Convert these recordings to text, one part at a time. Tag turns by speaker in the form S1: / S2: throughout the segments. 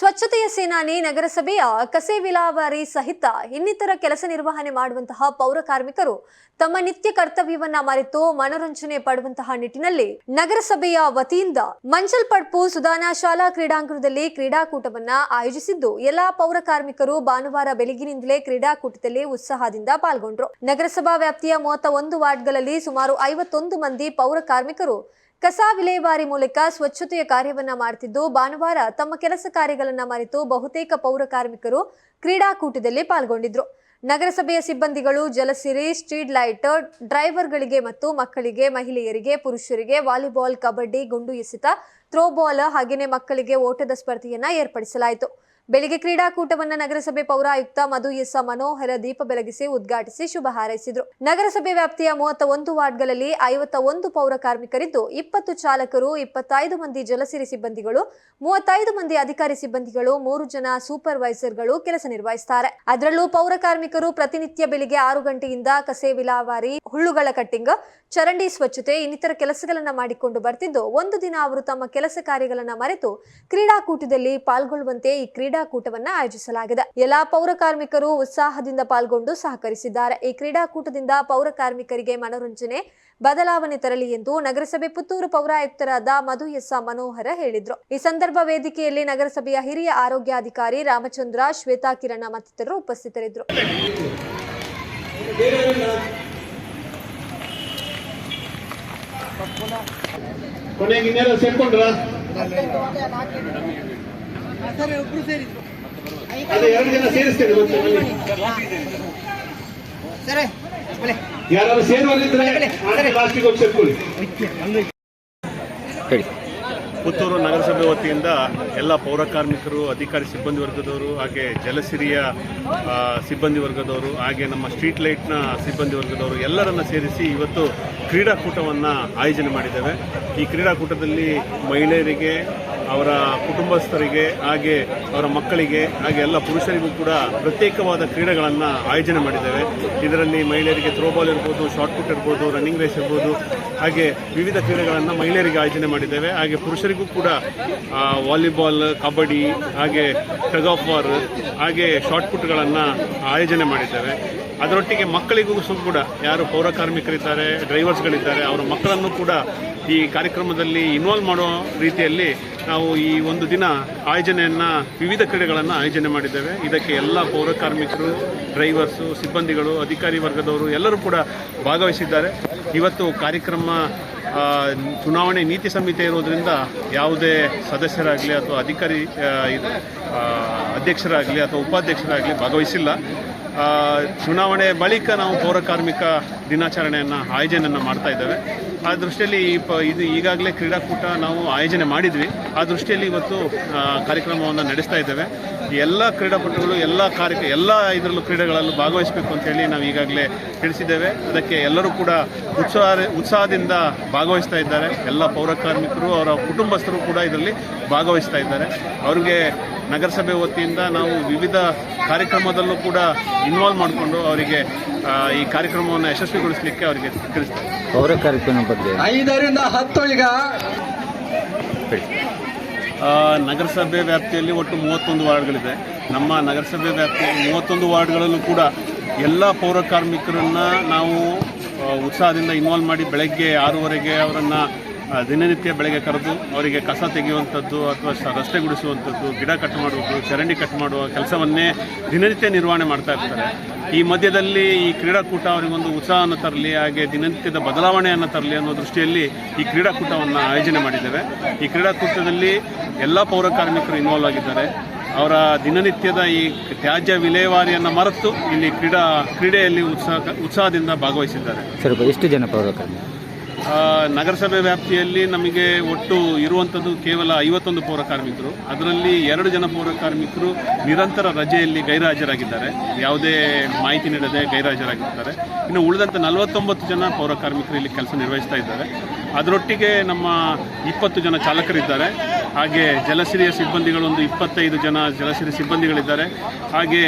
S1: ಸ್ವಚ್ಛತೆಯ ಸೇನಾನಿ ನಗರಸಭೆಯ ಕಸೆ ವಿಲಾವಾರಿ ಸಹಿತ ಇನ್ನಿತರ ಕೆಲಸ ನಿರ್ವಹಣೆ ಮಾಡುವಂತಹ ಪೌರ ಕಾರ್ಮಿಕರು ತಮ್ಮ ನಿತ್ಯ ಕರ್ತವ್ಯವನ್ನ ಮರೆತು ಮನೋರಂಜನೆ ಪಡುವಂತಹ ನಿಟ್ಟಿನಲ್ಲಿ ನಗರಸಭೆಯ ವತಿಯಿಂದ ಮಂಚಲ್ ಪಡ್ಪು ಸುಧಾನ ಶಾಲಾ ಕ್ರೀಡಾಂಗಣದಲ್ಲಿ ಕ್ರೀಡಾಕೂಟವನ್ನ ಆಯೋಜಿಸಿದ್ದು, ಎಲ್ಲಾ ಪೌರ ಕಾರ್ಮಿಕರು ಭಾನುವಾರ ಬೆಳಗಿನಿಂದಲೇ ಕ್ರೀಡಾಕೂಟದಲ್ಲಿ ಉತ್ಸಾಹದಿಂದ ಪಾಲ್ಗೊಂಡ್ರು. ನಗರಸಭಾ ವ್ಯಾಪ್ತಿಯ ಮೂವತ್ತ ಒಂದು ವಾರ್ಡ್ಗಳಲ್ಲಿ ಸುಮಾರು ಐವತ್ತೊಂದು ಮಂದಿ ಪೌರ ಕಾರ್ಮಿಕರು ಕಸ ವಿಲೇವಾರಿ ಮೂಲಕ ಸ್ವಚ್ಛತೆಯ ಕಾರ್ಯವನ್ನ ಮಾಡುತ್ತಿದ್ದು ಭಾನುವಾರ ತಮ್ಮ ಕೆಲಸ ಕಾರ್ಯಗಳನ್ನ ಮರೆತು ಬಹುತೇಕ ಪೌರ ಕಾರ್ಮಿಕರು ಕ್ರೀಡಾಕೂಟದಲ್ಲಿ ಪಾಲ್ಗೊಂಡಿದ್ರು. ನಗರಸಭೆಯ ಸಿಬ್ಬಂದಿಗಳು ಜಲಸಿರಿ ಸ್ಟ್ರೀಟ್ ಲೈಟ್ ಡ್ರೈವರ್ಗಳಿಗೆ ಮತ್ತು ಮಕ್ಕಳಿಗೆ, ಮಹಿಳೆಯರಿಗೆ, ಪುರುಷರಿಗೆ ವಾಲಿಬಾಲ್, ಕಬಡ್ಡಿ, ಗುಂಡು ಎಸೆತ ಥ್ರೋಬಾಲ್ ಹಾಗೆಯೇ ಮಕ್ಕಳಿಗೆ ಓಟದ ಸ್ಪರ್ಧೆಯನ್ನ ಏರ್ಪಡಿಸಲಾಯಿತು. ಬೆಳಿಗ್ಗೆ ಕ್ರೀಡಾಕೂಟವನ್ನು ನಗರಸಭೆ ಪೌರಾಯುಕ್ತ ಮಧು ಎಸ್ ಮನೋಹರ ದೀಪ ಬೆಳಗಿಸಿ ಉದ್ಘಾಟಿಸಿ ಶುಭ ಹಾರೈಸಿದರು. ನಗರಸಭೆ ವ್ಯಾಪ್ತಿಯ ಮೂವತ್ತ ಒಂದು ವಾರ್ಡ್ಗಳಲ್ಲಿ ಐವತ್ತ ಒಂದು ಪೌರ ಕಾರ್ಮಿಕರಿದ್ದು, ಇಪ್ಪತ್ತು ಚಾಲಕರು, ಇಪ್ಪತ್ತೈದು ಮಂದಿ ಜಲಸಿರಿ ಸಿಬ್ಬಂದಿಗಳು, ಮೂವತ್ತೈದು ಮಂದಿ ಅಧಿಕಾರಿ ಸಿಬ್ಬಂದಿಗಳು, ಮೂರು ಜನ ಸೂಪರ್ವೈಸರ್ಗಳು ಕೆಲಸ ನಿರ್ವಹಿಸುತ್ತಾರೆ ಅದರಲ್ಲೂ ಪೌರ ಕಾರ್ಮಿಕರು ಪ್ರತಿನಿತ್ಯ ಬೆಳಿಗ್ಗೆ ಆರು ಗಂಟೆಯಿಂದ ಕಸೆ ವಿಲಾವಾರಿ ಹುಳ್ಳುಗಳ ಕಟ್ಟಿಂಗ್, ಚರಂಡಿ ಸ್ವಚ್ಛತೆ, ಇನ್ನಿತರ ಕೆಲಸಗಳನ್ನು ಮಾಡಿಕೊಂಡು ಬರ್ತಿದ್ದು, ಒಂದು ದಿನ ಅವರು ತಮ್ಮ ಕೆಲಸ ಕಾರ್ಯಗಳನ್ನ ಮರೆತು ಕ್ರೀಡಾಕೂಟದಲ್ಲಿ ಪಾಲ್ಗೊಳ್ಳುವಂತೆ ಈ ಕ್ರೀಡಾಕೂಟವನ್ನ ಆಯೋಜಿಸಲಾಗಿದೆ. ಎಲ್ಲಾ ಪೌರ ಕಾರ್ಮಿಕರು ಉತ್ಸಾಹದಿಂದ ಪಾಲ್ಗೊಂಡು ಸಹಕರಿಸಿದ್ದಾರೆ. ಈ ಕ್ರೀಡಾಕೂಟದಿಂದ ಪೌರ ಕಾರ್ಮಿಕರಿಗೆ ಮನೋರಂಜನೆ, ಬದಲಾವಣೆ ತರಲಿ ಎಂದು ನಗರಸಭೆ ಪುತ್ತೂರು ಪೌರಾಯುಕ್ತರಾದ ಮಧು ಎಸ್ ಮನೋಹರ ಹೇಳಿದ್ರು. ಈ ಸಂದರ್ಭ ವೇದಿಕೆಯಲ್ಲಿ ನಗರಸಭೆಯ ಹಿರಿಯ ಆರೋಗ್ಯಾಧಿಕಾರಿ ರಾಮಚಂದ್ರ, ಶ್ವೇತಾ ಕಿರಣ ಮತ್ತಿತರರು ಉಪಸ್ಥಿತರಿದ್ದರು.
S2: ಕೊನೆಗೆ ಸೇರ್ಕೊಂಡ್ರ?
S3: ಸರ್ ಒಬ್ರು ಸೇರಿದ್ರು. ಸರ್
S2: ಯಾರು ಲಾಸ್ಟಿಗೆ ಹೋಗಿ ಸೇರ್ಕೊಳ್ಳಿ.
S4: ಪುತ್ತೂರು ನಗರಸಭೆ ವತಿಯಿಂದ ಎಲ್ಲ ಪೌರ ಕಾರ್ಮಿಕರು ಅಧಿಕಾರಿ ಸಿಬ್ಬಂದಿ ವರ್ಗದವರು ಹಾಗೆ ಜಲಸಿರಿಯ ಸಿಬ್ಬಂದಿ ವರ್ಗದವರು ಹಾಗೆ ನಮ್ಮ ಸ್ಟ್ರೀಟ್ ಲೈಟ್ನ ಸಿಬ್ಬಂದಿ ವರ್ಗದವರು ಎಲ್ಲರನ್ನ ಸೇರಿಸಿ ಇವತ್ತು ಕ್ರೀಡಾಕೂಟವನ್ನು ಆಯೋಜನೆ ಮಾಡಿದ್ದೇವೆ. ಈ ಕ್ರೀಡಾಕೂಟದಲ್ಲಿ ಮಹಿಳೆಯರಿಗೆ ಅವರ ಕುಟುಂಬಸ್ಥರಿಗೆ, ಹಾಗೆ ಅವರ ಮಕ್ಕಳಿಗೆ, ಹಾಗೆ ಎಲ್ಲ ಪುರುಷರಿಗೂ ಕೂಡ ಪ್ರತ್ಯೇಕವಾದ ಕ್ರೀಡೆಗಳನ್ನು ಆಯೋಜನೆ ಮಾಡಿದ್ದೇವೆ. ಇದರಲ್ಲಿ ಮಹಿಳೆಯರಿಗೆ ಥ್ರೋಬಾಲ್ ಇರ್ಬೋದು, ಶಾರ್ಟ್ ಪುಟ್ ಇರ್ಬೋದು ರನ್ನಿಂಗ್ ರೇಸ್ ಇರ್ಬೋದು, ಹಾಗೆ ವಿವಿಧ ಕ್ರೀಡೆಗಳನ್ನು ಮಹಿಳೆಯರಿಗೆ ಆಯೋಜನೆ ಮಾಡಿದ್ದೇವೆ. ಹಾಗೆ ಪುರುಷರಿಗೂ ಕೂಡ ವಾಲಿಬಾಲ್, ಕಬಡ್ಡಿ, ಹಾಗೆ ಟಗ್ ಆಫ್ ವಾರ್ ಹಾಗೆ ಶಾರ್ಟ್ ಪುಟ್ಗಳನ್ನು ಆಯೋಜನೆ ಮಾಡಿದ್ದೇವೆ. ಅದರೊಟ್ಟಿಗೆ ಮಕ್ಕಳಿಗೂ ಸಹ ಕೂಡ ಯಾರು ಪೌರ ಕಾರ್ಮಿಕರಿದ್ದಾರೆ ಡ್ರೈವರ್ಸ್ಗಳಿದ್ದಾರೆ ಅವರ ಮಕ್ಕಳನ್ನು ಕೂಡ ಈ ಕಾರ್ಯಕ್ರಮದಲ್ಲಿ ಇನ್ವಾಲ್ವ್ ಮಾಡೋ ರೀತಿಯಲ್ಲಿ ನಾವು ಈ ಒಂದು ದಿನ ಆಯೋಜನೆಯನ್ನು ವಿವಿಧ ಕ್ರೀಡೆಗಳನ್ನು ಆಯೋಜನೆ ಮಾಡಿದ್ದೇವೆ. ಇದಕ್ಕೆ ಎಲ್ಲ ಪೌರ ಕಾರ್ಮಿಕರು, ಡ್ರೈವರ್ಸು, ಸಿಬ್ಬಂದಿಗಳು, ಅಧಿಕಾರಿ ವರ್ಗದವರು ಎಲ್ಲರೂ ಕೂಡ ಭಾಗವಹಿಸಿದ್ದಾರೆ. ಇವತ್ತು ಕಾರ್ಯಕ್ರಮ ಚುನಾವಣೆ ನೀತಿ ಸಂಹಿತೆ ಇರೋದ್ರಿಂದ ಯಾವುದೇ ಸದಸ್ಯರಾಗಲಿ ಅಥವಾ ಅಧಿಕಾರಿ ಅಧ್ಯಕ್ಷರಾಗಲಿ ಅಥವಾ ಉಪಾಧ್ಯಕ್ಷರಾಗಲಿ ಭಾಗವಹಿಸಿಲ್ಲ. ಚುನಾವಣೆ ಬಳಿಕ ನಾವು ಪೌರಕಾರ್ಮಿಕ ದಿನಾಚರಣೆಯನ್ನು ಆಯೋಜನೆಯನ್ನು ಮಾಡ್ತಾ ಇದ್ದೇವೆ. ಆ ದೃಷ್ಟಿಯಲ್ಲಿ ಇದು ಈಗಾಗಲೇ ಕ್ರೀಡಾಕೂಟ ನಾವು ಆಯೋಜನೆ ಮಾಡಿದ್ವಿ. ಆ ದೃಷ್ಟಿಯಲ್ಲಿ ಇವತ್ತು ಕಾರ್ಯಕ್ರಮವನ್ನು ನಡೆಸ್ತಾ ಇದ್ದೇವೆ. ಎಲ್ಲ ಕ್ರೀಡಾಪಟುಗಳು ಎಲ್ಲ ಕಾರ್ಯ ಎಲ್ಲ ಇದರಲ್ಲೂ ಕ್ರೀಡೆಗಳಲ್ಲೂ ಭಾಗವಹಿಸಬೇಕು ಅಂತೇಳಿ ನಾವು ಈಗಾಗಲೇ ತಿಳಿಸಿದ್ದೇವೆ. ಅದಕ್ಕೆ ಎಲ್ಲರೂ ಕೂಡ ಉತ್ಸಾಹ ಉತ್ಸಾಹದಿಂದ ಭಾಗವಹಿಸ್ತಾ ಇದ್ದಾರೆ. ಎಲ್ಲ ಪೌರ ಕಾರ್ಮಿಕರು ಅವರ ಕುಟುಂಬಸ್ಥರು ಕೂಡ ಇದರಲ್ಲಿ ಭಾಗವಹಿಸ್ತಾ ಇದ್ದಾರೆ. ಅವರಿಗೆ ನಗರಸಭೆ ವತಿಯಿಂದ ನಾವು ವಿವಿಧ ಕಾರ್ಯಕ್ರಮದಲ್ಲೂ ಕೂಡ ಇನ್ವಾಲ್ವ್ ಮಾಡಿಕೊಂಡು ಅವರಿಗೆ ಈ ಕಾರ್ಯಕ್ರಮವನ್ನು ಯಶಸ್ವಿಗೊಳಿಸಲಿಕ್ಕೆ ಅವರಿಗೆ ತಿಳಿಸ್ತಾರೆ
S5: ಪೌರ ಕಾರ್ಯಕ್ರಮ ಬಗ್ಗೆ?
S3: ಐದರಿಂದ ಹತ್ತು ಈಗ.
S4: ನಗರಸಭೆ ವ್ಯಾಪ್ತಿಯಲ್ಲಿ ಒಟ್ಟು ಮೂವತ್ತೊಂದು ವಾರ್ಡ್ಗಳಿದೆ. ನಮ್ಮ ನಗರಸಭೆ ವ್ಯಾಪ್ತಿಯಲ್ಲಿ ಮೂವತ್ತೊಂದು ವಾರ್ಡ್ಗಳಲ್ಲೂ ಕೂಡ ಎಲ್ಲ ಪೌರ ಕಾರ್ಮಿಕರನ್ನು ನಾವು ಉತ್ಸಾಹದಿಂದ ಇನ್ವಾಲ್ವ್ ಮಾಡಿ ಬೆಳಗ್ಗೆ ಆರೂವರೆಗೆ ಅವರನ್ನು ದಿನನಿತ್ಯ ಬೆಳಗ್ಗೆ ಕರೆದು ಅವರಿಗೆ ಕಸ ತೆಗೆಯುವಂಥದ್ದು ಅಥವಾ ರಸ್ತೆ ಗುಡಿಸುವಂಥದ್ದು, ಗಿಡ ಕಟ್ ಮಾಡುವುದು, ಚರಂಡಿ ಕಟ್ ಮಾಡುವ ಕೆಲಸವನ್ನೇ ದಿನನಿತ್ಯ ನಿರ್ವಹಣೆ ಮಾಡ್ತಾ ಇರ್ತಾರೆ. ಈ ಮಧ್ಯದಲ್ಲಿ ಈ ಕ್ರೀಡಾಕೂಟ ಅವರಿಗೊಂದು ಉತ್ಸಾಹವನ್ನು ತರಲಿ, ಹಾಗೆ ದಿನನಿತ್ಯದ ಬದಲಾವಣೆಯನ್ನು ತರಲಿ ಅನ್ನೋ ದೃಷ್ಟಿಯಲ್ಲಿ ಈ ಕ್ರೀಡಾಕೂಟವನ್ನು ಆಯೋಜನೆ ಮಾಡಿದ್ದೇವೆ. ಈ ಕ್ರೀಡಾಕೂಟದಲ್ಲಿ ಎಲ್ಲ ಪೌರ ಕಾರ್ಮಿಕರು ಇನ್ವಾಲ್ವ್ ಆಗಿದ್ದಾರೆ. ಅವರ ದಿನನಿತ್ಯದ ಈ ತ್ಯಾಜ್ಯ ವಿಲೇವಾರಿಯನ್ನು ಮರೆತು ಇಲ್ಲಿ ಕ್ರೀಡಾ ಕ್ರೀಡೆಯಲ್ಲಿ ಉತ್ಸಾಹ ಉತ್ಸಾಹದಿಂದ ಭಾಗವಹಿಸಿದ್ದಾರೆ.
S5: ಸರ್ ಎಷ್ಟು ಜನ ಪೌರ ಕಾರ್ಮಿಕರು?
S4: ನಗರಸಭೆ ವ್ಯಾಪ್ತಿಯಲ್ಲಿ ನಮಗೆ ಒಟ್ಟು ಇರುವಂಥದ್ದು ಕೇವಲ ಐವತ್ತೊಂದು ಪೌರ ಕಾರ್ಮಿಕರು. ಅದರಲ್ಲಿ ಎರಡು ಜನ ಪೌರ ಕಾರ್ಮಿಕರು ನಿರಂತರ ರಜೆಯಲ್ಲಿ ಗೈರಾಜರಾಗಿದ್ದಾರೆ. ಯಾವುದೇ ಮಾಹಿತಿ ನೀಡದೆ ಗೈರಾಜರಾಗಿರ್ತಾರೆ ಇನ್ನು ಉಳಿದಂಥ ನಲವತ್ತೊಂಬತ್ತು ಜನ ಪೌರ ಕಾರ್ಮಿಕರು ಇಲ್ಲಿ ಕೆಲಸ ನಿರ್ವಹಿಸ್ತಾ ಇದ್ದಾರೆ. ಅದರೊಟ್ಟಿಗೆ ನಮ್ಮ ಇಪ್ಪತ್ತು ಜನ ಚಾಲಕರಿದ್ದಾರೆ. ಹಾಗೆ ಜಲಸಿರಿಯ ಸಿಬ್ಬಂದಿಗಳು ಒಂದು ಇಪ್ಪತ್ತೈದು ಜನ ಜಲಸಿರಿ ಸಿಬ್ಬಂದಿಗಳಿದ್ದಾರೆ. ಹಾಗೆ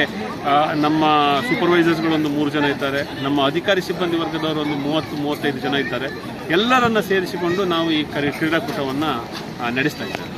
S4: ನಮ್ಮ ಸೂಪರ್ವೈಸರ್ಸ್ಗಳು ಒಂದು ಮೂರು ಜನ ಇದ್ದಾರೆ. ನಮ್ಮ ಅಧಿಕಾರಿ ಸಿಬ್ಬಂದಿ ವರ್ಗದವರು ಒಂದು ಮೂವತ್ತು, ಮೂವತ್ತೈದು ಜನ ಇದ್ದಾರೆ. ಎಲ್ಲರನ್ನು ಸೇರಿಸಿಕೊಂಡು ನಾವು ಈ ಕರಿ, ಕ್ರೀಡಾಕೂಟವನ್ನು ನಡೆಸ್ತಾ ಇದ್ದೇವೆ.